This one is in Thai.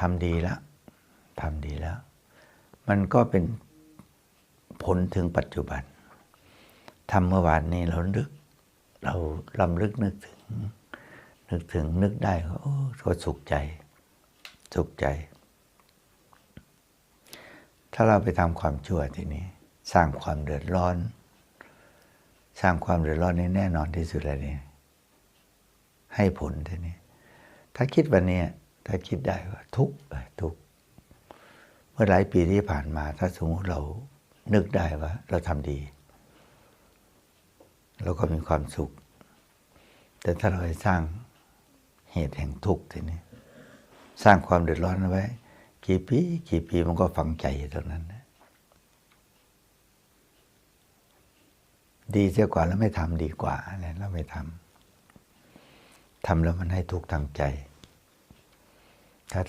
ทำดีแล้วทำดีแล้ว มันก็เป็นผลถึงปัจจุบันทำเมื่อวานนี้เรานึก เราลำลึกนึกถึง นึกถึงนึกได้ก็โอ้ก็สุขใจ สุขใจ ถ้าเราไปทำความชั่วทีนี้ สร้างความเดือดร้อน สร้างความเดือดร้อนนี้แน่นอนที่สุดเลยนี่ให้ผลทีนี้ ถ้าคิดวันนี้ ถ้าคิดได้ว่าทุกทุกเมื่อหลายปีที่ผ่านมา ถ้าสมมติเรานึกได้ว่า เราทำดี เราก็มีความสุข แต่ถ้าเราไปสร้างเหตุแห่งทุกข์ทีนี้สร้างความเดือดร้อนเอาไว้ กี่ปีกี่ปีมันก็ฝังใจอยู่ตรงนั้นนะดีเสียกว่าแล้วไม่ทำดีกว่าเนี่ยเราไม่ทำทำแล้วมันให้ทุกข์ทางใจ